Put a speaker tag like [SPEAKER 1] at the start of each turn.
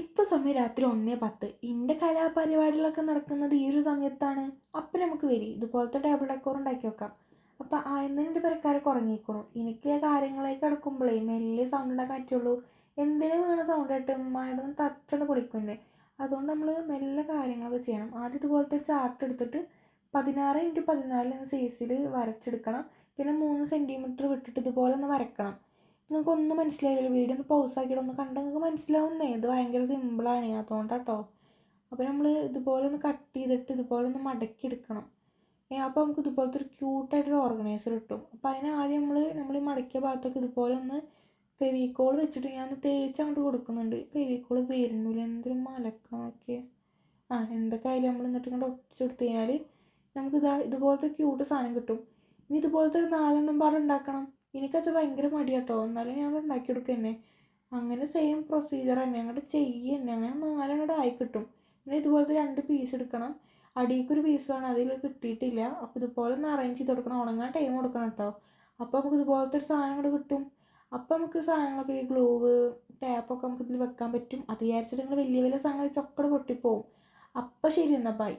[SPEAKER 1] ഇപ്പോൾ സമയം രാത്രി ഒന്നേ പത്ത്. എന്റെ കലാപരിപാടികളൊക്കെ നടക്കുന്നത് ഈ ഒരു സമയത്താണ്. അപ്പൊ നമുക്ക് വരി. ഇതുപോലത്തെ ടേബിൾ ഡെക്കോർ ഉണ്ടാക്കി വെക്കാം. അപ്പൊ ആ എന്റെ പെരക്കാരൊക്കെ ഉറങ്ങിക്കണു എനിക്ക് കാര്യങ്ങളേക്ക് കിടക്കുമ്പോഴേ മെല്ലെ സൗണ്ട് ഉണ്ടാക്കാൻ പറ്റുള്ളൂ. എന്തിനും വീണ സൗണ്ട് ആയിട്ട് മഴ നിന്ന് തച്ചത് പൊളിക്കുന്നേ അതുകൊണ്ട് നമ്മൾ മെല്ലെ കാര്യങ്ങളൊക്കെ ചെയ്യണം. ആദ്യം ഇതുപോലത്തെ ചാർട്ട് എടുത്തിട്ട് പതിനാറ് ഇന്റു പതിനാല് എന്ന സൈസിൽ വരച്ചെടുക്കണം. പിന്നെ മൂന്ന് സെന്റിമീറ്റർ വിട്ടിട്ട് ഇതുപോലെ ഒന്ന് വരക്കണം. നിങ്ങൾക്ക് ഒന്നും മനസ്സിലായില്ലല്ലോ. വീഡിയോ ഒന്ന് പൗസ് ആക്കിയിട്ട് ഒന്ന് കണ്ടാൽ നിങ്ങൾക്ക് മനസ്സിലാവുന്നേ. ഇത് ഭയങ്കര സിമ്പിളാണ് അതുകൊണ്ടാട്ടോ. അപ്പോൾ നമ്മൾ ഇതുപോലെ ഒന്ന് കട്ട് ചെയ്തിട്ട് ഇതുപോലെ ഒന്ന് മടക്കി എടുക്കണം. അപ്പോൾ നമുക്ക് ഇതുപോലത്തെ ഒരു ക്യൂട്ടായിട്ടൊരു ഓർഗനൈസർ കിട്ടും. അപ്പോൾ അതിന് ആദ്യം നമ്മൾ നമ്മൾ ഈ മടക്കിയ ഭാഗത്തൊക്കെ ഇതുപോലെ ഒന്ന് ഫെവിക്കോൾ വെച്ചിട്ട് ഞാൻ തേച്ച് അങ്ങോട്ട് കൊടുക്കുന്നുണ്ട്. ഫെവിക്കോൾ വരുന്നില്ല. എന്തൊരു മലക്കമൊക്കെ ആ എന്തൊക്കെ ആയാലും നമ്മൾ എന്നിട്ട് ഇങ്ങോട്ട് ഒട്ടിച്ച് കൊടുത്തു കഴിഞ്ഞാൽ നമുക്ക് ഇതാ ഇതുപോലത്തെ ക്യൂട്ട് സാധനം കിട്ടും. ഇനി ഇതുപോലത്തെ ഒരു നാലെണ്ണം പാടെ എനിക്കച്ച ഭയങ്കര മടിയാട്ടോ. എന്നാലും ഞാൻ ഉണ്ടാക്കി കൊടുക്കുക തന്നെ അങ്ങനെ സെയിം പ്രൊസീജിയർ തന്നെ. അങ്ങോട്ട് ചെയ്യുക അങ്ങനെ നാലെണ്ണം ആയി കിട്ടും. പിന്നെ ഇതുപോലത്തെ രണ്ട് പീസ് എടുക്കണം. അടിയിലേക്ക് ഒരു പീസ് വേണം. അതിൽ കിട്ടിയിട്ടില്ല. അപ്പോൾ ഇതുപോലെ ഒന്ന് അറേഞ്ച് ചെയ്ത് കൊടുക്കണം. ഉണങ്ങാൻ ടൈം കൊടുക്കണം കേട്ടോ അപ്പോൾ നമുക്ക് ഇതുപോലത്തെ ഒരു സാധനം കൂടെ കിട്ടും. അപ്പോൾ നമുക്ക് സാധനങ്ങളൊക്കെ ഈ ഗ്ലൂവ് ടാപ്പൊക്കെ നമുക്ക് ഇതിൽ വെക്കാൻ പറ്റും. അത് വിചാരിച്ചിട്ട് നിങ്ങൾ വലിയ വലിയ സാധനങ്ങൾ വെച്ചൊക്കെ പൊട്ടിപ്പോവും. അപ്പോൾ ശരി എന്നാൽ ബൈ